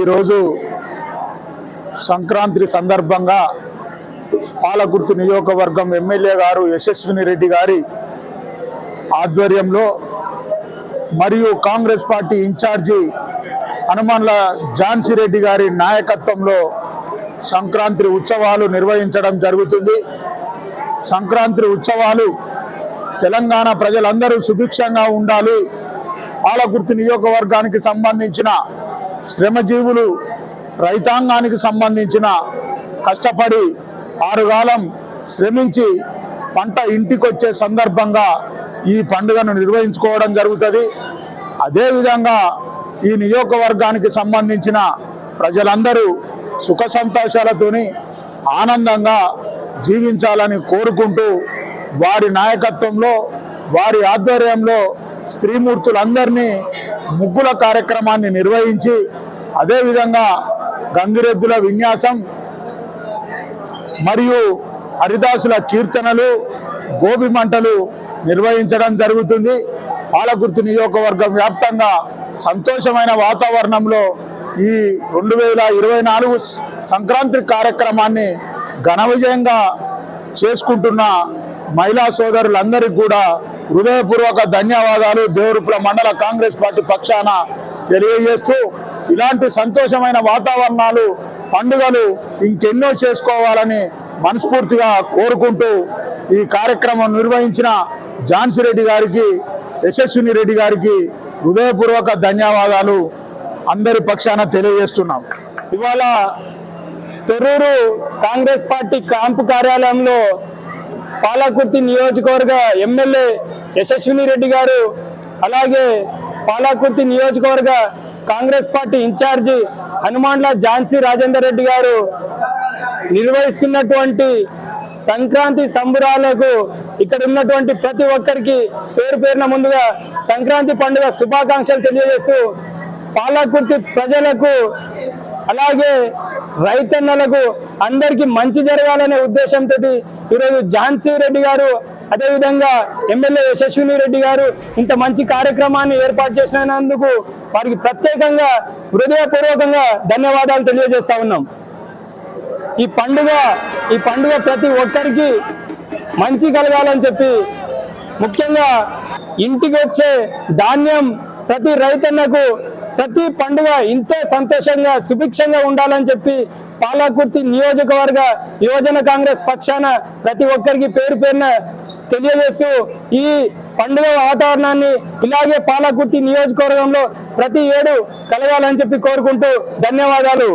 ఈరోజు సంక్రాంతి సందర్భంగా పాలకుర్తి నియోజకవర్గం ఎమ్మెల్యే గారు యశస్విని రెడ్డి గారి ఆధ్వర్యంలో మరియు Congress party in charge Hanumandla Jhansi Reddy garu నాయకత్వంలో సంక్రాంతి ఉత్సవాలు నిర్వహించడం జరుగుతుంది. సంక్రాంతి ఉత్సవాలు తెలంగాణ ప్రజలందరూ సుభిక్షంగా ఉండాలి. పాలకుర్తి నియోజకవర్గానికి సంబంధించిన శ్రమజీవులు రైతాంగానికి సంబంధించిన కష్టపడి ఆరుగాలం శ్రమించి పంట ఇంటికొచ్చే సందర్భంగా ఈ పండుగను నిర్వహించుకోవడం జరుగుతుంది. అదేవిధంగా ఈ నియోజకవర్గానికి సంబంధించిన ప్రజలందరూ సుఖ సంతోషాలతోని ఆనందంగా జీవించాలని కోరుకుంటూ వారి నాయకత్వంలో వారి ఆధ్వర్యంలో స్త్రీమూర్తులందరినీ ముగ్గుల కార్యక్రమాన్ని నిర్వహించి అదేవిధంగా గంగిరెద్దుల విన్యాసం మరియు హరిదాసుల కీర్తనలు గోబి మంటలు నిర్వహించడం జరుగుతుంది. పాలకుర్తి నియోజకవర్గం వ్యాప్తంగా సంతోషమైన వాతావరణంలో ఈ రెండు వేల ఇరవై నాలుగు సంక్రాంతి కార్యక్రమాన్ని ఘన విజయంగా చేసుకుంటున్న మహిళా సోదరులందరికీ కూడా హృదయపూర్వక ధన్యవాదాలు. దేవరుపుల మండల కాంగ్రెస్ పార్టీ పక్షాన తెలియజేస్తూ ఇలాంటి సంతోషమైన వాతావరణాలు పండుగలు ఇంకెన్నో చేసుకోవాలని మనస్ఫూర్తిగా కోరుకుంటూ ఈ కార్యక్రమం నిర్వహించిన ఝాన్సీ రెడ్డి గారికి యశస్విని రెడ్డి గారికి హృదయపూర్వక ధన్యవాదాలు. అందరి పక్షాన తెలియజేస్తున్నాం. ఇవాళ తెరూరు కాంగ్రెస్ పార్టీ క్యాంపు కార్యాలయంలో పాలకుర్తి నియోజకవర్గ ఎమ్మెల్యే యశస్విని రెడ్డి గారు అలాగే పాలకుర్తి నియోజకవర్గ Congress party in charge Hanumandla Jhansi Rajender Reddy garu నిర్వహిస్తున్నటువంటి సంక్రాంతి సంబురాలకు ఇక్కడ ఉన్నటువంటి ప్రతి ఒక్కరికి పేరు పేరున ముందుగా సంక్రాంతి పండుగ శుభాకాంక్షలు తెలియజేస్తూ పాలకుర్తి ప్రజలకు అలాగే రైతన్నలకు అందరికీ మంచి జరగాలనే ఉద్దేశంతో ఈరోజు ఝాన్సీ రెడ్డి గారు అదేవిధంగా ఎమ్మెల్యే యశస్విని రెడ్డి గారు ఇంత మంచి కార్యక్రమాన్ని ఏర్పాటు చేసినందుకు వారికి ప్రత్యేకంగా హృదయపూర్వకంగా ధన్యవాదాలు తెలియజేస్తా ఉన్నాం. ఈ పండుగ ఈ పండుగ ప్రతి ఒక్కరికి మంచి కలగాలని చెప్పి ముఖ్యంగా ఇంటికి వచ్చే ధాన్యం ప్రతి రైతన్నకు ప్రతి పండుగ ఇంత సంతోషంగా సుభిక్షంగా ఉండాలని చెప్పి పాలకుర్తి నియోజకవర్గ యువజన కాంగ్రెస్ పక్షాన ప్రతి ఒక్కరికి పేరు పేరున తెలియజేస్తూ ఈ పండుగ వాతావరణాన్ని ఇలాగే పాలకుర్తి నియోజకవర్గంలో ప్రతి ఏడు కలగాలని చెప్పి కోరుకుంటూ ధన్యవాదాలు.